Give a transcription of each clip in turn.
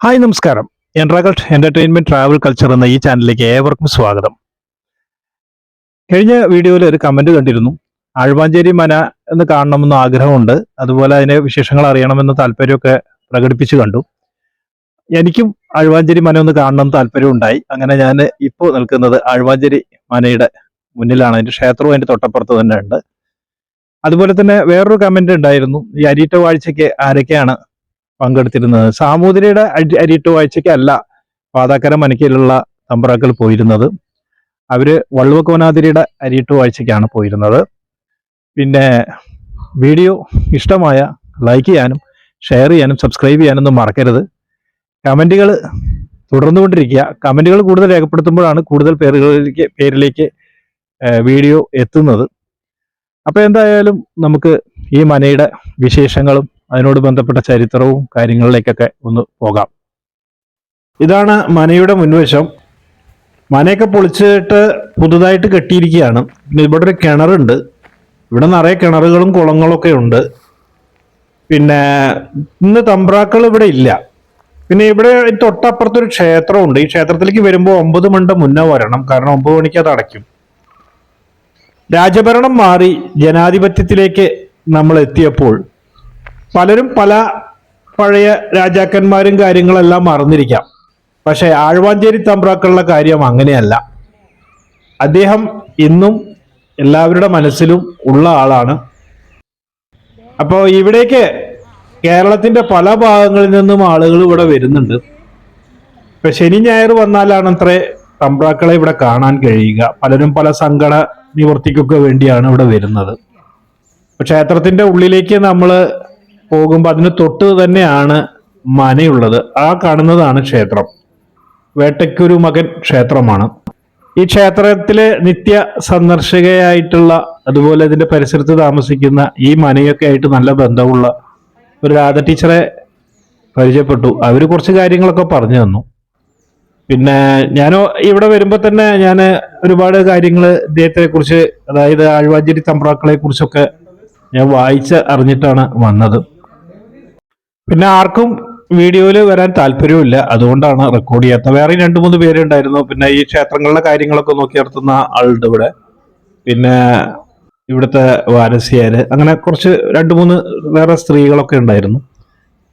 Hi നമസ്കാരം. എൻട്രാഗൾട്ട് entertainment travel culture എന്ന ഈ ചാനലിലേക്ക് ഏവർക്കും സ്വാഗതം. കഴിഞ്ഞ വീഡിയോയിൽ ഒരു കമന്റ് കണ്ടിരുന്നു. ആഴ്വാഞ്ചേരി മന എന്ന് കാണണമെന്ന് ആഗ്രഹമുണ്ട്. അതുപോലെ അതിനെ വിശേഷങ്ങൾ അറിയണമെന്ന് താല്പര്യമൊക്കെ പ്രകടിപ്പിച്ചു കണ്ടു. എനിക്കും ആഴ്വാഞ്ചേരി മന ഒന്ന് കാണണം താല്പര്യം ഉണ്ടായി. അങ്ങനെ ഞാൻ ഇപ്പോൾ നിൽക്കുന്നത് ആഴ്വാഞ്ചേരി മനയുടെ മുന്നിലാണ്. അതിന്റെ ക്ഷേത്രവും അതിന്റെ തൊട്ടപ്പുറത്ത് തന്നെ ഉണ്ട്. അതുപോലെ തന്നെ വേറൊരു കമന്റ് ഉണ്ടായിരുന്നു. ഈ അരീറ്റ വാഴ്ചയ്ക്ക് ആരൊക്കെയാണ് പങ്കെടുത്തിരുന്നത്. സാമൂതിരിയുടെ അരി- അരിയിട്ട് വാഴ്ചയ്ക്കല്ല പാതാക്കര മനക്കയിലുള്ള തമ്പ്രാക്കൾ പോയിരുന്നത്. അവർ വള്ളുവക്കോനാതിരിയുടെ അരിയിട്ട് വാഴ്ചയ്ക്കാണ് പോയിരുന്നത്. പിന്നെ വീഡിയോ ഇഷ്ടമായ ലൈക്ക് ചെയ്യാനും ഷെയർ ചെയ്യാനും സബ്സ്ക്രൈബ് ചെയ്യാനൊന്നും മറക്കരുത്. കമന്റുകൾ തുടർന്നുകൊണ്ടിരിക്കുക. കമന്റുകൾ കൂടുതൽ രേഖപ്പെടുത്തുമ്പോഴാണ് കൂടുതൽ പേരുകളിലേക്ക് പേരിലേക്ക് വീഡിയോ എത്തുന്നത്. അപ്പോൾ എന്തായാലും നമുക്ക് ഈ മനയുടെ വിശേഷങ്ങളും അതിനോട് ബന്ധപ്പെട്ട ചരിത്രവും കാര്യങ്ങളിലേക്കൊക്കെ ഒന്ന് പോകാം. ഇതാണ് മനയുടെ മുൻവശം. മനയൊക്കെ പൊളിച്ചിട്ട് പുതുതായിട്ട് കെട്ടിയിരിക്കുകയാണ്. പിന്നെ ഇവിടെ ഒരു കിണറുണ്ട്. ഇവിടെ നിറയെ കിണറുകളും കുളങ്ങളും ഒക്കെ ഉണ്ട്. പിന്നെ ഇന്ന് തമ്പ്രാക്കൾ ഇവിടെ ഇല്ല. പിന്നെ ഇവിടെ തൊട്ടപ്പുറത്തൊരു ക്ഷേത്രമുണ്ട്. ഈ ക്ഷേത്രത്തിലേക്ക് വരുമ്പോൾ ഒമ്പത് മണിന്റെ മുന്നേ വരണം. കാരണം ഒമ്പത് മണിക്ക് അത് അടയ്ക്കും. രാജഭരണം മാറി ജനാധിപത്യത്തിലേക്ക് നമ്മൾ എത്തിയപ്പോൾ പലരും പല പഴയ രാജാക്കന്മാരും കാര്യങ്ങളെല്ലാം മറന്നിരിക്കാം. പക്ഷെ ആഴ്വാഞ്ചേരി തമ്പ്രാക്കളുടെ കാര്യം അങ്ങനെയല്ല. അദ്ദേഹം ഇന്നും എല്ലാവരുടെ മനസ്സിലും ഉള്ള ആളാണ്. അപ്പോൾ ഇവിടേക്ക് കേരളത്തിന്റെ പല ഭാഗങ്ങളിൽ നിന്നും ആളുകൾ ഇവിടെ വരുന്നുണ്ട്. ഇപ്പൊ ശനി ഞായർ വന്നാലാണ് അത്രേ തമ്പ്രാക്കളെ ഇവിടെ കാണാൻ കഴിയുക. പലരും പല സങ്കട നിവർത്തിക്കൊക്കെ വേണ്ടിയാണ് ഇവിടെ വരുന്നത്. ക്ഷേത്രത്തിന്റെ ഉള്ളിലേക്ക് നമ്മൾ പോകുമ്പോൾ അതിന് തൊട്ട് തന്നെയാണ് മനയുള്ളത്. ആ കാണുന്നതാണ് ക്ഷേത്രം. വേട്ടയ്ക്കൊരു മകൻ ക്ഷേത്രമാണ്. ഈ ക്ഷേത്രത്തിലെ നിത്യ സന്ദർശകയായിട്ടുള്ള അതുപോലെ ഇതിന്റെ പരിസരത്ത് താമസിക്കുന്ന ഈ മനയൊക്കെ ആയിട്ട് നല്ല ബന്ധമുള്ള ഒരു രാധ ടീച്ചറെ പരിചയപ്പെട്ടു. അവർ കുറച്ച് കാര്യങ്ങളൊക്കെ പറഞ്ഞു തന്നു. പിന്നെ ഞാൻ ഇവിടെ വരുമ്പോൾ തന്നെ ഞാൻ ഒരുപാട് കാര്യങ്ങൾ ഇദ്ദേഹത്തെ കുറിച്ച് അതായത് ആഴ്വാഞ്ചേരി തമ്പ്രാക്കളെ കുറിച്ചൊക്കെ ഞാൻ വായിച്ച് അറിഞ്ഞിട്ടാണ് വന്നത്. പിന്നെ ആർക്കും വീഡിയോയിൽ വരാൻ താല്പര്യമില്ല അതുകൊണ്ടാണ് റെക്കോർഡ് ചെയ്യാത്ത വേറെ രണ്ട് മൂന്ന് പേരുണ്ടായിരുന്നു. പിന്നെ ഈ ക്ഷേത്രങ്ങളുടെ കാര്യങ്ങളൊക്കെ നോക്കി നടത്തുന്ന ആളുണ്ട് ഇവിടെ. പിന്നെ ഇവിടുത്തെ വാരസ്യാര്. അങ്ങനെ കുറച്ച് രണ്ട് മൂന്ന് വേറെ സ്ത്രീകളൊക്കെ ഉണ്ടായിരുന്നു.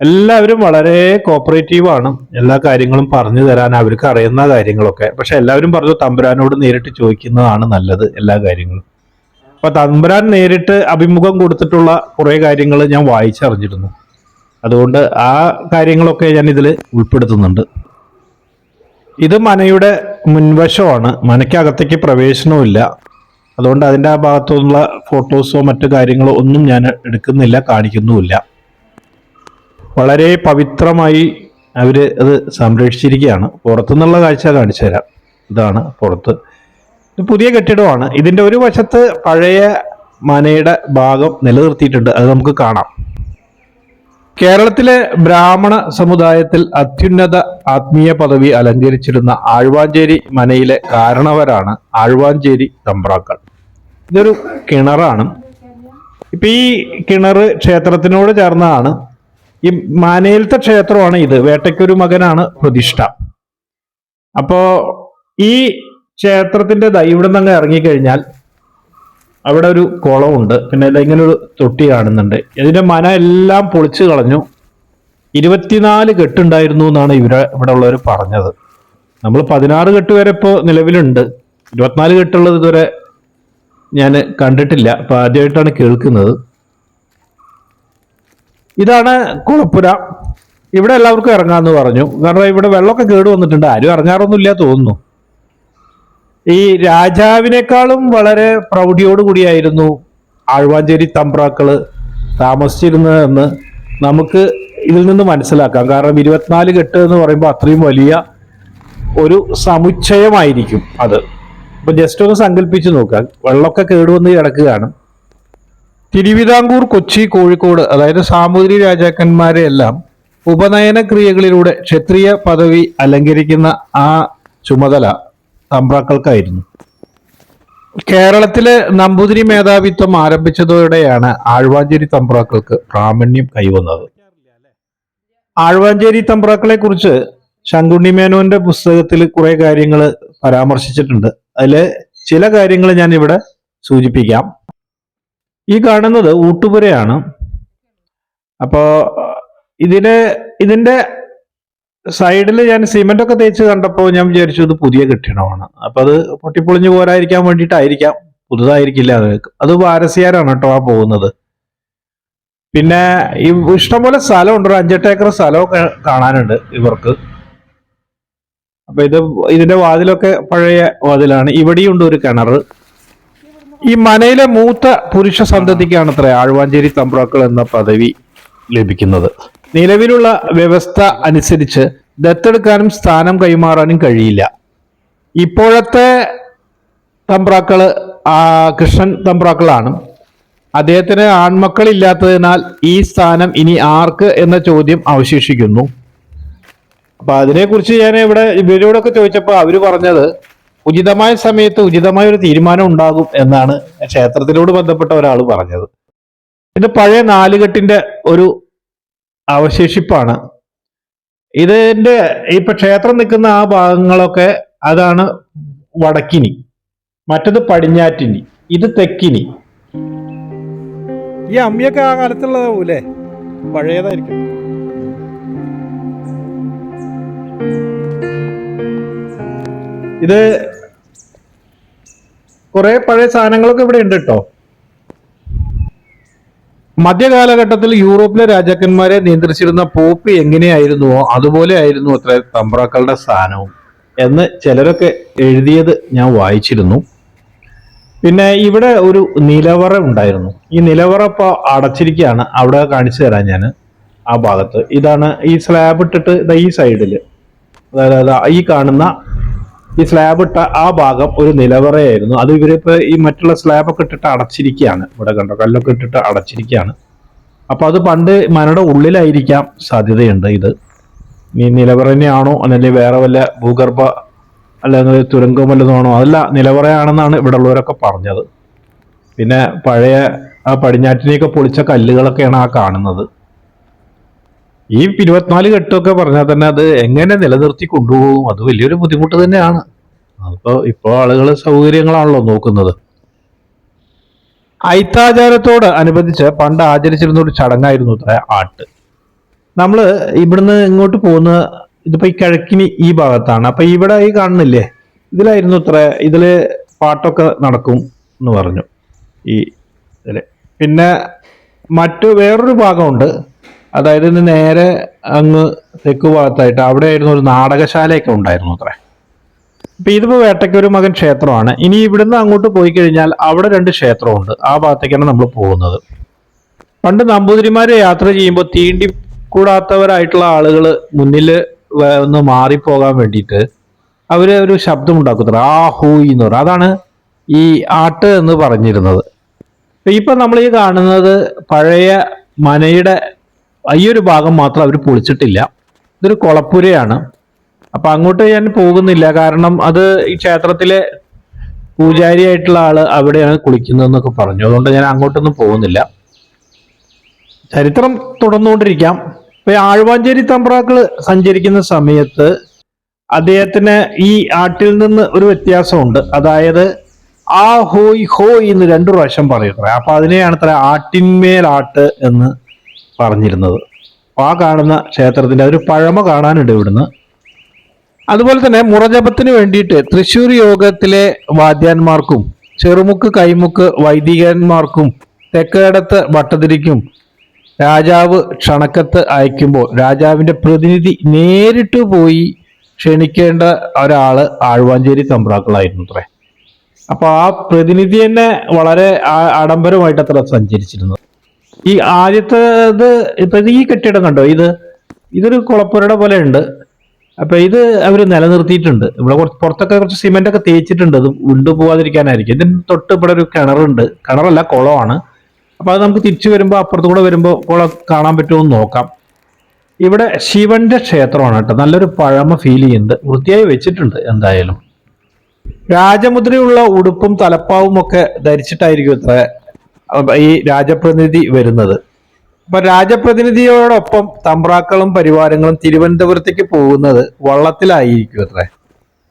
എല്ലാവരും വളരെ കോപ്പറേറ്റീവ് ആണ്. എല്ലാ കാര്യങ്ങളും പറഞ്ഞു തരാൻ അവർക്ക് അറിയുന്ന കാര്യങ്ങളൊക്കെ. പക്ഷെ എല്ലാവരും പറഞ്ഞു തമ്പുരാനോട് നേരിട്ട് ചോദിക്കുന്നതാണ് നല്ലത് എല്ലാ കാര്യങ്ങളും. അപ്പൊ തമ്പുരാൻ നേരിട്ട് അഭിമുഖം കൊടുത്തിട്ടുള്ള കുറെ കാര്യങ്ങൾ ഞാൻ വായിച്ചറിഞ്ഞിരുന്നു. അതുകൊണ്ട് ആ കാര്യങ്ങളൊക്കെ ഞാൻ ഇതിൽ ഉൾപ്പെടുത്തുന്നുണ്ട്. ഇത് മനയുടെ മുൻവശമാണ്. മനയ്ക്കകത്തേക്ക് പ്രവേശനവും അതുകൊണ്ട് അതിന്റെ ആ ഭാഗത്തുള്ള ഫോട്ടോസോ മറ്റു കാര്യങ്ങളോ ഒന്നും ഞാൻ എടുക്കുന്നില്ല കാണിക്കുന്നുമില്ല. വളരെ പവിത്രമായി അവർ അത് സംരക്ഷിച്ചിരിക്കുകയാണ്. പുറത്തുനിന്നുള്ള കാഴ്ച കാണിച്ചു തരാം. ഇതാണ് പുറത്ത്. ഇത് പുതിയ കെട്ടിടമാണ്. ഇതിന്റെ ഒരു വശത്ത് പഴയ മനയുടെ ഭാഗം നിലനിർത്തിയിട്ടുണ്ട്. അത് നമുക്ക് കാണാം. കേരളത്തിലെ ബ്രാഹ്മണ സമുദായത്തിൽ അത്യുന്നത ആത്മീയ പദവി അലങ്കരിച്ചിരുന്ന ആഴ്വാഞ്ചേരി മനയിലെ കാരണവരാണ് ആഴ്വാഞ്ചേരി തമ്പ്രാക്കൾ. ഇതൊരു കിണറാണ്. ഇപ്പൊ ഈ കിണർ ക്ഷേത്രത്തിനോട് ചേർന്നതാണ് ഈ മാനയിലത്തെ ക്ഷേത്രമാണ് ഇത്. വേട്ടയ്ക്കൊരു മകനാണ് പ്രതിഷ്ഠ. അപ്പോ ഈ ക്ഷേത്രത്തിന്റെ ദൈവം നിന്ന് അങ്ങ് ഇറങ്ങിക്കഴിഞ്ഞാൽ അവിടെ ഒരു കുളമുണ്ട്. പിന്നെ ഇങ്ങനെ ഒരു തൊട്ടി കാണുന്നുണ്ട്. ഇതിന്റെ മന എല്ലാം പൊളിച്ചു കളഞ്ഞു. ഇരുപത്തിനാല് കെട്ടുണ്ടായിരുന്നു എന്നാണ് ഇവരെ ഇവിടെ ഉള്ളവർ പറഞ്ഞത്. നമ്മൾ പതിനാറ് കെട്ട് വരെ ഇപ്പോൾ നിലവിലുണ്ട്. ഇരുപത്തിനാല് കെട്ടുള്ളത് ഇതുവരെ ഞാൻ കണ്ടിട്ടില്ല. അപ്പൊ ആദ്യമായിട്ടാണ് കേൾക്കുന്നത്. ഇതാണ് കുളപ്പുര. ഇവിടെ എല്ലാവർക്കും ഇറങ്ങാന്ന് പറഞ്ഞു. കാരണം ഇവിടെ വെള്ളമൊക്കെ കേട് വന്നിട്ടുണ്ട്. ആരും ഇറങ്ങാറൊന്നുമില്ല തോന്നുന്നു. ഈ രാജാവിനേക്കാളും വളരെ പ്രൗഢിയോടുകൂടിയായിരുന്നു ആഴ്വാഞ്ചേരി തമ്പ്രാക്കൾ താമസിച്ചിരുന്നതെന്ന് നമുക്ക് ഇതിൽ നിന്ന് മനസ്സിലാക്കാം. കാരണം ഇരുപത്തിനാല് കെട്ട് എന്ന് പറയുമ്പോൾ അത്രയും വലിയ ഒരു സമുച്ചയമായിരിക്കും അത്. ഇപ്പൊ ജസ്റ്റ് ഒന്ന് സങ്കല്പിച്ച് നോക്കാം വെള്ളമൊക്കെ കേടുവന്ന് കിടക്കുകയാണ്. തിരുവിതാംകൂർ കൊച്ചി കോഴിക്കോട് അതായത് സാമൂതിരി രാജാക്കന്മാരെ എല്ലാം ഉപനയന ക്രിയകളിലൂടെ ക്ഷത്രിയ പദവി അലങ്കരിക്കുന്ന ആ ചുമതല തമ്പ്രാക്കൾക്കായിരുന്നു. കേരളത്തിലെ നമ്പൂതിരി മേധാവിത്വം ആരംഭിച്ചതോടെയാണ് ആഴ്വാഞ്ചേരി തമ്പ്രാക്കൾക്ക് പ്രാമണ്യം കൈവന്നത്. ആഴ്വാഞ്ചേരി തമ്പ്രാക്കളെ കുറിച്ച് ശങ്കുണ്ണി മേനോന്റെ പുസ്തകത്തിൽ കുറെ കാര്യങ്ങൾ പരാമർശിച്ചിട്ടുണ്ട്. അതിൽ ചില കാര്യങ്ങൾ ഞാൻ ഇവിടെ സൂചിപ്പിക്കാം. ഈ കാണുന്നത് ഊട്ടുപുരയാണ്. അപ്പോ ഇതിന് ഇതിന്റെ സൈഡിൽ ഞാൻ സിമെന്റ് ഒക്കെ തേച്ച് കണ്ടപ്പോൾ ഞാൻ വിചാരിച്ചു അത് പുതിയ കെട്ടിടമാണ്. അപ്പൊ അത് പൊട്ടിപ്പൊളിഞ്ഞു പോരായിരിക്കാൻ വേണ്ടിയിട്ടായിരിക്കാം. പുതുതായിരിക്കില്ല അത്. അത് വാരസിയാരാണ് കേട്ടോ ആ പോകുന്നത്. പിന്നെ ഈ ഇഷ്ടംപോലെ സ്ഥലമുണ്ട്. ഒരു അഞ്ചെട്ട് ഏക്കർ സ്ഥലമൊക്കെ കാണാനുണ്ട് ഇവർക്ക്. അപ്പൊ ഇത് ഇതിന്റെ വാതിലൊക്കെ പഴയ വാതിലാണ്. ഇവിടെയുണ്ട് ഒരു കിണർ. ഈ മനയിലെ മൂത്ത പുരുഷ സന്തതിക്കാണ് അത്ര ആഴ്വാഞ്ചേരി തമ്പ്രാക്കൾ എന്ന പദവി ലഭിക്കുന്നത്. നിലവിലുള്ള വ്യവസ്ഥ അനുസരിച്ച് ദത്തെടുക്കാനും സ്ഥാനം കൈമാറാനും കഴിയില്ല. ഇപ്പോഴത്തെ തമ്പ്രാക്കൾ കൃഷ്ണൻ തമ്പ്രാക്കളാണ്. അദ്ദേഹത്തിന് ആൺമക്കളില്ലാത്തതിനാൽ ഈ സ്ഥാനം ഇനി ആർക്ക് എന്ന ചോദ്യം അവശേഷിക്കുന്നു. അപ്പൊ അതിനെക്കുറിച്ച് ഞാൻ ഇവിടെ ഇവരോടൊക്കെ ചോദിച്ചപ്പോൾ അവർ പറഞ്ഞത് ഉചിതമായ സമയത്ത് ഉചിതമായ ഒരു തീരുമാനം ഉണ്ടാകും എന്നാണ് ക്ഷേത്രത്തിനോട് ബന്ധപ്പെട്ട ഒരാൾ പറഞ്ഞത്. ഇത് പഴയ നാലുകെട്ടിന്റെ ഒരു അവശേഷിപ്പാണ്. ഇതിന്റെ ഇപ്പൊ ക്ഷേത്രം നിൽക്കുന്ന ആ ഭാഗങ്ങളൊക്കെ അതാണ് വടക്കിനി. മറ്റത് പടിഞ്ഞാറ്റിനി. ഇത് തെക്കിനി. ഈ അമ്മിയൊക്കെ ആ കാലത്തുള്ളതാവൂലേ? പഴയതായിരിക്കും. ഇത് കുറെ പഴയ സാധനങ്ങളൊക്കെ ഇവിടെ ഉണ്ട് കേട്ടോ മധ്യകാലഘട്ടത്തിൽ യൂറോപ്പിലെ രാജാക്കന്മാരെ നിയന്ത്രിച്ചിരുന്ന പോപ്പ് എങ്ങനെയായിരുന്നുവോ അതുപോലെ ആയിരുന്നു അത്ര തമ്പ്രാക്കളുടെ സ്ഥാനവും എന്ന് ചിലരൊക്കെ എഴുതിയത് ഞാൻ വായിച്ചിരുന്നു. പിന്നെ ഇവിടെ ഒരു നിലവറ ഉണ്ടായിരുന്നു. ഈ നിലവറ ഇപ്പോൾ അടച്ചിരിക്കുകയാണ്. അവിടെ കാണിച്ചു തരാം ഞാൻ ആ ഭാഗത്ത്. ഇതാണ് ഈ സ്ലാബ് ഇട്ടിട്ട് ഈ സൈഡിൽ അതായത് ഈ കാണുന്ന ഈ സ്ലാബ് ഇട്ട ആ ഭാഗം ഒരു നിലവറയായിരുന്നു. അത് ഇവരിപ്പോ ഈ മറ്റുള്ള സ്ലാബൊക്കെ ഇട്ടിട്ട് അടച്ചിരിക്കുകയാണ് ഇവിടെ കണ്ടോ കല്ലൊക്കെ ഇട്ടിട്ട് അടച്ചിരിക്കുകയാണ് അപ്പൊ അത് പണ്ട് മനയുടെ ഉള്ളിലായിരിക്കാം സാധ്യതയുണ്ട് ഇത്. ഈ നിലവറ തന്നെയാണോ അല്ലെങ്കിൽ വേറെ വല്ല ഭൂഗർഭ അല്ലെങ്കിൽ തുരങ്കം വല്ലതുമാണോ? അതല്ല നിലവറയാണെന്നാണ് ഇവിടെ ഉള്ളവരൊക്കെ പറഞ്ഞത്. പിന്നെ പഴയ ആ പടിഞ്ഞാറ്റിനെയൊക്കെ പൊളിച്ച കല്ലുകളൊക്കെയാണ് ആ കാണുന്നത്. ഈ ഇരുപത്തിനാല് കെട്ടൊക്കെ പറഞ്ഞാൽ തന്നെ അത് എങ്ങനെ നിലനിർത്തി കൊണ്ടുപോകും? അത് വലിയൊരു ബുദ്ധിമുട്ട് തന്നെയാണ്. അപ്പോൾ ഇപ്പോൾ ആളുകൾ സൗകര്യങ്ങളാണല്ലോ നോക്കുന്നത്. ഐത്താചാരത്തോട് അനുബന്ധിച്ച് പണ്ട് ആചരിച്ചിരുന്ന ഒരു ചടങ്ങായിരുന്നു ഇത്ര ആട്ട്. നമ്മൾ ഇവിടുന്ന് ഇങ്ങോട്ട് പോകുന്ന ഇതിപ്പോ ഈ കിഴക്കിനി ഈ ഭാഗത്താണ്. അപ്പൊ ഇവിടെ ഈ കാണുന്നില്ലേ? ഇതിലായിരുന്നു ഇത്ര ഇതിൽ പാട്ടൊക്കെ നടക്കും എന്ന് പറഞ്ഞു. ഈ ഇതിൽ പിന്നെ മറ്റു വേറൊരു ഭാഗമുണ്ട്. അതായത് നേരെ അങ്ങ് തെക്ക് ഭാഗത്തായിട്ട് അവിടെ ആയിരുന്നു ഒരു നാടകശാലയൊക്കെ ഉണ്ടായിരുന്നു അത്ര. അപ്പൊ ഇതിപ്പോ വേട്ടയ്ക്കൊരു മകൻ ക്ഷേത്രമാണ്. ഇനി ഇവിടുന്ന് അങ്ങോട്ട് പോയി കഴിഞ്ഞാൽ അവിടെ രണ്ട് ക്ഷേത്രമുണ്ട്. ആ ഭാഗത്തേക്കാണ് നമ്മൾ പോകുന്നത്. പണ്ട് നമ്പൂതിരിമാര് യാത്ര ചെയ്യുമ്പോൾ തീണ്ടി കൂടാത്തവരായിട്ടുള്ള ആളുകൾ മുന്നിൽ ഒന്ന് മാറിപ്പോകാൻ വേണ്ടിയിട്ട് അവർ ഒരു ശബ്ദം ഉണ്ടാക്കുന്നത് ആ ഹൂയി എന്ന് പറയും. അതാണ് ഈ ആട്ട് എന്ന് പറഞ്ഞിരുന്നത്. ഇപ്പൊ നമ്മൾ ഈ കാണുന്നത് പഴയ മനയുടെ ഈ ഒരു ഭാഗം മാത്രം അവർ പൊളിച്ചിട്ടില്ല. ഇതൊരു കുളപ്പുരയാണ്. അപ്പൊ അങ്ങോട്ട് ഞാൻ പോകുന്നില്ല. കാരണം അത് ഈ ക്ഷേത്രത്തിലെ പൂജാരിയായിട്ടുള്ള ആൾ അവിടെയാണ് കുളിക്കുന്നതെന്നൊക്കെ പറഞ്ഞു. അതുകൊണ്ട് ഞാൻ അങ്ങോട്ടൊന്നും പോകുന്നില്ല. ചരിത്രം തുടർന്നുകൊണ്ടിരിക്കാം. ഇപ്പൊ ആഴ്വാഞ്ചേരി തമ്പ്രാക്കൾ സഞ്ചരിക്കുന്ന സമയത്ത് അദ്ദേഹത്തിന് ഈ ആട്ടിൽ നിന്ന് ഒരു വ്യത്യാസമുണ്ട്. അതായത് ആ ഹോയ് ഹോയ് എന്ന് രണ്ടു പ്രാവശ്യം പറയുന്നത് അപ്പൊ അതിനെയാണ് ഇത്ര ആട്ടിന്മേലാട്ട് എന്ന് പറഞ്ഞിരുന്നത്. ആ കാണുന്ന ക്ഷേത്രത്തിന്റെ ഒരു പഴമ കാണാനുണ്ട് ഇവിടുന്ന്. അതുപോലെ തന്നെ മുറജപത്തിന് വേണ്ടിയിട്ട് തൃശ്ശൂർ യോഗത്തിലെ വാദ്യാന്മാർക്കും ചെറുമുക്ക് കൈമുക്ക് വൈദികന്മാർക്കും തെക്കേടത്ത് ഭട്ടതിരിക്കും രാജാവ് ക്ഷണക്കത്ത് അയക്കുമ്പോൾ രാജാവിന്റെ പ്രതിനിധി നേരിട്ട് പോയി ക്ഷണിക്കേണ്ട ഒരാൾ ആഴ്വാഞ്ചേരി തമ്പ്രാക്കളായിരുന്നു അത്രേ. അപ്പൊ ആ പ്രതിനിധി തന്നെ വളരെ ആഡംബരമായിട്ട് അത്ര സഞ്ചരിച്ചിരുന്നത്. ഈ ആദ്യത്തേത് ഇപ്പൊ ഈ കെട്ടിടം കണ്ടോ? ഇത് ഇതൊരു കുളപ്പുരയുടെ പോലെ ഉണ്ട് അപ്പൊ ഇത് അവർ നിലനിർത്തിയിട്ടുണ്ട്. ഇവിടെ കുറച്ച് പുറത്തൊക്കെ കുറച്ച് സിമെന്റ് ഒക്കെ തേച്ചിട്ടുണ്ട്. അത് ഉണ്ടു പോവാതിരിക്കാനായിരിക്കും. ഇതിന് തൊട്ട് ഇവിടെ ഒരു കിണറുണ്ട്. കിണറല്ല കുളമാണ്. അപ്പൊ അത് നമുക്ക് തിരിച്ചു വരുമ്പോൾ അപ്പുറത്തു കൂടെ വരുമ്പോൾ കുളം കാണാൻ പറ്റുമോ നോക്കാം. ഇവിടെ ശിവന്റെ ക്ഷേത്രമാണ് കേട്ടോ. നല്ലൊരു പഴമ ഫീൽ ചെയ്യുന്നുണ്ട്. വൃത്തിയായി വെച്ചിട്ടുണ്ട് എന്തായാലും. രാജമുദ്രയുള്ള ഉടുപ്പും തലപ്പാവും ഒക്കെ ധരിച്ചിട്ടായിരിക്കും ഇത്ര. ഈ രാജപ്രതിനിധി വരുന്നത്. അപ്പൊ രാജപ്രതിനിധിയോടൊപ്പം തമ്പ്രാക്കളും പരിവാരങ്ങളും തിരുവനന്തപുരത്തേക്ക് പോകുന്നത് വള്ളത്തിലായിരിക്കും അത്രേ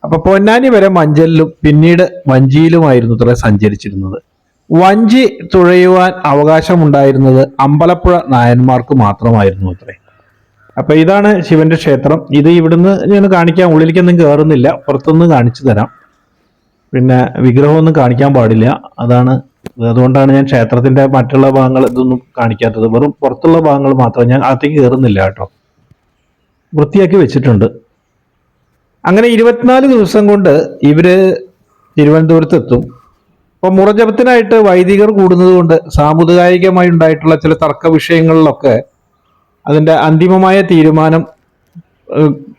അപ്പൊ പൊന്നാനി വരെ മഞ്ചലിലും പിന്നീട് വഞ്ചിയിലുമായിരുന്നു അത്രേ സഞ്ചരിച്ചിരുന്നത്. വഞ്ചി തുഴയുവാൻ അവകാശമുണ്ടായിരുന്നത് അമ്പലപ്പുഴ നായന്മാർക്ക് മാത്രമായിരുന്നു അത്രേ. അപ്പൊ ഇതാണ് ശിവന്റെ ക്ഷേത്രം. ഇത് ഇവിടുന്ന് ഞാൻ കാണിക്കാൻ ഉള്ളിലേക്കൊന്നും കയറുന്നില്ല പുറത്തുനിന്ന് കാണിച്ചു തരാം. പിന്നെ വിഗ്രഹമൊന്നും കാണിക്കാൻ പാടില്ല. അതാണ് അതുകൊണ്ടാണ് ഞാൻ ക്ഷേത്രത്തിന്റെ മറ്റുള്ള ഭാഗങ്ങൾ ഇതൊന്നും കാണിക്കാത്തത്. വെറും പുറത്തുള്ള ഭാഗങ്ങൾ മാത്രം ഞാൻ അകത്തേക്ക് കയറുന്നില്ല കേട്ടോ. വൃത്തിയാക്കി വെച്ചിട്ടുണ്ട്. അങ്ങനെ ഇരുപത്തിനാല് ദിവസം കൊണ്ട് ഇവർ തിരുവനന്തപുരത്ത് എത്തും അപ്പൊ മുറജപത്തിനായിട്ട് വൈദികർ കൂടുന്നത് കൊണ്ട് സാമുദായികമായി ഉണ്ടായിട്ടുള്ള ചില തർക്ക വിഷയങ്ങളിലൊക്കെ അതിന്റെ അന്തിമമായ തീരുമാനം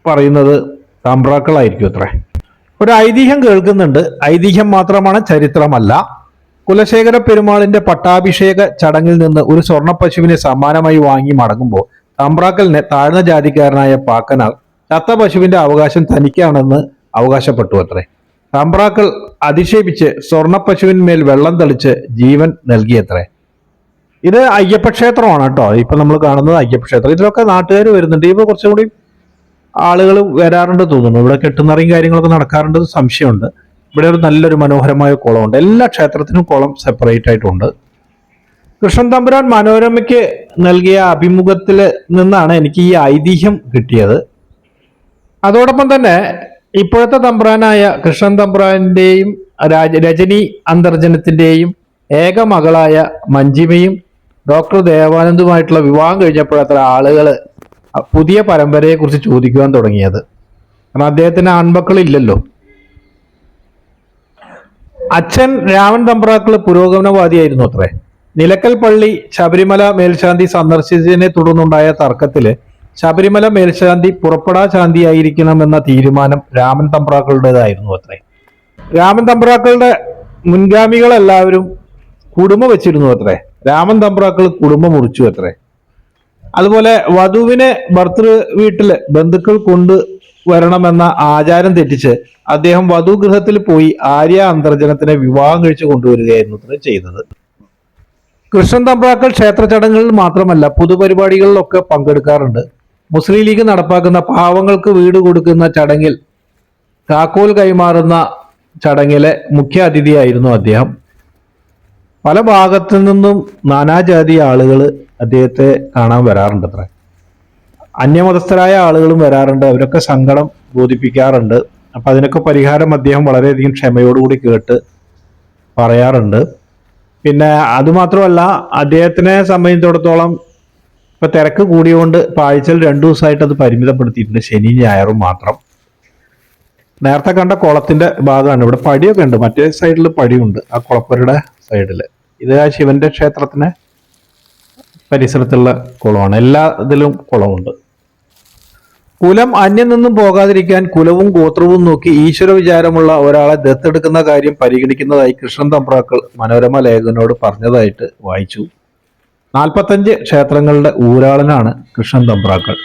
പറയുന്നത് താമ്പ്രാക്കളായിരിക്കും അത്രേ. ഒരു ഐതിഹ്യം കേൾക്കുന്നുണ്ട്. ഐതിഹ്യം മാത്രമാണ് ചരിത്രമല്ല. കുലശേഖര പെരുമാളിന്റെ പട്ടാഭിഷേക ചടങ്ങിൽ നിന്ന് ഒരു സ്വർണ പശുവിനെ സമ്മാനമായി വാങ്ങി മടങ്ങുമ്പോൾ തമ്പ്രാക്കലിനെ താഴ്ന്ന ജാതിക്കാരനായ പാക്കനാൾ ചത്ത പശുവിന്റെ അവകാശം തനിക്കാണെന്ന് അവകാശപ്പെട്ടു അത്രേ. തമ്പ്രാക്കൾ അധിക്ഷേപിച്ച് സ്വർണ പശുവിന്മേൽ വെള്ളം തളിച്ച് ജീവൻ നൽകിയത്രേ. ഇത് അയ്യപ്പ ക്ഷേത്രമാണ് കേട്ടോ. ഇപ്പൊ നമ്മൾ കാണുന്നത് അയ്യപ്പ ക്ഷേത്രം ഇതിലൊക്കെ നാട്ടുകാർ വരുന്നുണ്ട്. ഇപ്പൊ കുറച്ചും കൂടി ആളുകൾ വരാറുണ്ട് തോന്നുന്നു. ഇവിടെ കെട്ടുന്നറിയും കാര്യങ്ങളൊക്കെ നടക്കാറുണ്ടെന്ന് സംശയമുണ്ട്. ഇവിടെ ഒരു നല്ലൊരു മനോഹരമായ കുളമുണ്ട്. എല്ലാ ക്ഷേത്രത്തിനും കുളം സെപ്പറേറ്റ് ആയിട്ടുണ്ട്. കൃഷ്ണൻ തമ്പുരാൻ മനോരമയ്ക്ക് നൽകിയ അഭിമുഖത്തിൽ നിന്നാണ് എനിക്ക് ഈ ഐതിഹ്യം കിട്ടിയത്. അതോടൊപ്പം തന്നെ ഇപ്പോഴത്തെ തമ്പുരാനായ കൃഷ്ണൻ തമ്പ്രാന്റെയും രാജ രജനി അന്തർജനത്തിന്റെയും ഏക മകളായ മഞ്ജിമയും ഡോക്ടർ ദേവാനന്ദുമായിട്ടുള്ള വിവാഹം കഴിഞ്ഞപ്പോഴത്ര ആളുകൾ പുതിയ പരമ്പരയെക്കുറിച്ച് ചോദിക്കുവാൻ തുടങ്ങിയത്. കാരണം അദ്ദേഹത്തിന് ആൺമക്കളില്ലല്ലോ. അച്ഛൻ രാമൻ തമ്പ്രാക്കൾ പുരോഗമനവാദിയായിരുന്നു അത്രേ. നിലക്കൽ പള്ളി ശബരിമല മേൽശാന്തി സന്ദർശിച്ചതിനെ തുടർന്നുണ്ടായ തർക്കത്തിൽ ശബരിമല മേൽശാന്തി പുറപ്പെടാ ശാന്തിയായിരിക്കണമെന്ന തീരുമാനം രാമൻ തമ്പ്രാക്കളുടേതായിരുന്നു അത്രേ. രാമൻ തമ്പ്രാക്കളുടെ മുൻഗാമികളെല്ലാവരും കുടുംബം വെച്ചിരുന്നു അത്രേ. രാമൻ തമ്പ്രാക്കൾ കുടുംബം മുറിച്ചു അത്രേ. അതുപോലെ വധുവിനെ ഭർത്തൃ വീട്ടിൽ ബന്ധുക്കൾ കൊണ്ട് വരണമെന്ന ആചാരം തെറ്റിച്ച് അദ്ദേഹം വധുഗൃഹത്തിൽ പോയി ആര്യ അന്തർജനത്തിനെ വിവാഹം കഴിച്ചു കൊണ്ടുവരികയായിരുന്നു ചെയ്തത്. കൃഷ്ണൻ തമ്പ്രാക്കൾ ക്ഷേത്ര ചടങ്ങുകളിൽ മാത്രമല്ല പൊതുപരിപാടികളിലൊക്കെ പങ്കെടുക്കാറുണ്ട്. മുസ്ലിം ലീഗ് നടപ്പാക്കുന്ന പാവങ്ങൾക്ക് വീട് കൊടുക്കുന്ന ചടങ്ങിൽ താക്കോൽ കൈമാറുന്ന ചടങ്ങിലെ മുഖ്യ അതിഥിയായിരുന്നു അദ്ദേഹം. പല ഭാഗത്തു നിന്നും നാനാജാതി ആളുകൾ അദ്ദേഹത്തെ കാണാൻ വരാറുണ്ട് അത്ര. അന്യമതസ്ഥരായ ആളുകളും വരാറുണ്ട്. അവരൊക്കെ സങ്കടം ബോധിപ്പിക്കാറുണ്ട്. അപ്പൊ അതിനൊക്കെ പരിഹാരം അദ്ദേഹം വളരെയധികം ക്ഷമയോടുകൂടി കേട്ട് പറയാറുണ്ട്. പിന്നെ അതുമാത്രമല്ല അദ്ദേഹത്തിനെ സംബന്ധിച്ചിടത്തോളം ഇപ്പൊ തിരക്ക് കൂടിയുകൊണ്ട് ഇപ്പൊ ആഴ്ചയിൽ രണ്ടു ദിവസമായിട്ട് അത് പരിമിതപ്പെടുത്തിയിട്ടുണ്ട്. ശനി ഞായറും മാത്രം. നേരത്തെ കണ്ട കുളത്തിന്റെ ഭാഗമാണ്. ഇവിടെ പടിയൊക്കെ ഉണ്ട്. മറ്റേ സൈഡിൽ പടിയുണ്ട്. ആ കുളപ്പുരയുടെ സൈഡിൽ ഇത് ആ ശിവന്റെ ക്ഷേത്രത്തിന് പരിസരത്തുള്ള കുളമാണ്. എല്ലാ ഇതിലും കുളമുണ്ട്. കുലം അന്യം നിന്നും പോകാതിരിക്കാൻ കുലവും ഗോത്രവും നോക്കി ഈശ്വര വിചാരമുള്ള ഒരാളെ ദത്തെടുക്കുന്ന കാര്യം പരിഗണിക്കുന്നതായി കൃഷ്ണൻ തമ്പ്രാക്കൾ മനോരമ ലേഖനോട് പറഞ്ഞതായിട്ട് വായിച്ചു. നാൽപ്പത്തഞ്ച് ക്ഷേത്രങ്ങളുടെ ഊരാളനാണ് കൃഷ്ണൻ തമ്പ്രാക്കൾ.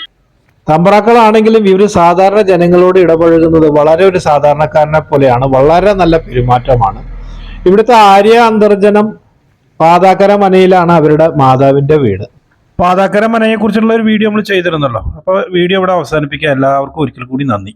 തമ്പ്രാക്കളാണെങ്കിലും ഇവർ സാധാരണ ജനങ്ങളോട് ഇടപഴകുന്നത് വളരെ ഒരു സാധാരണക്കാരനെ പോലെയാണ് വളരെ നല്ല പെരുമാറ്റമാണ്. ഇവിടുത്തെ ആര്യ അന്തർജനം പാതാക്കര മനയിലാണ് അവരുടെ മാതാവിന്റെ വീട്. പാതാക്കര മനയെ കുറിച്ചുള്ള ഒരു വീഡിയോ നമ്മൾ ചെയ്തിരുന്നല്ലോ. അപ്പോൾ വീഡിയോ ഇവിടെ അവസാനിപ്പിക്കുക എല്ലാവർക്കും ഒരിക്കൽ കൂടി നന്ദി.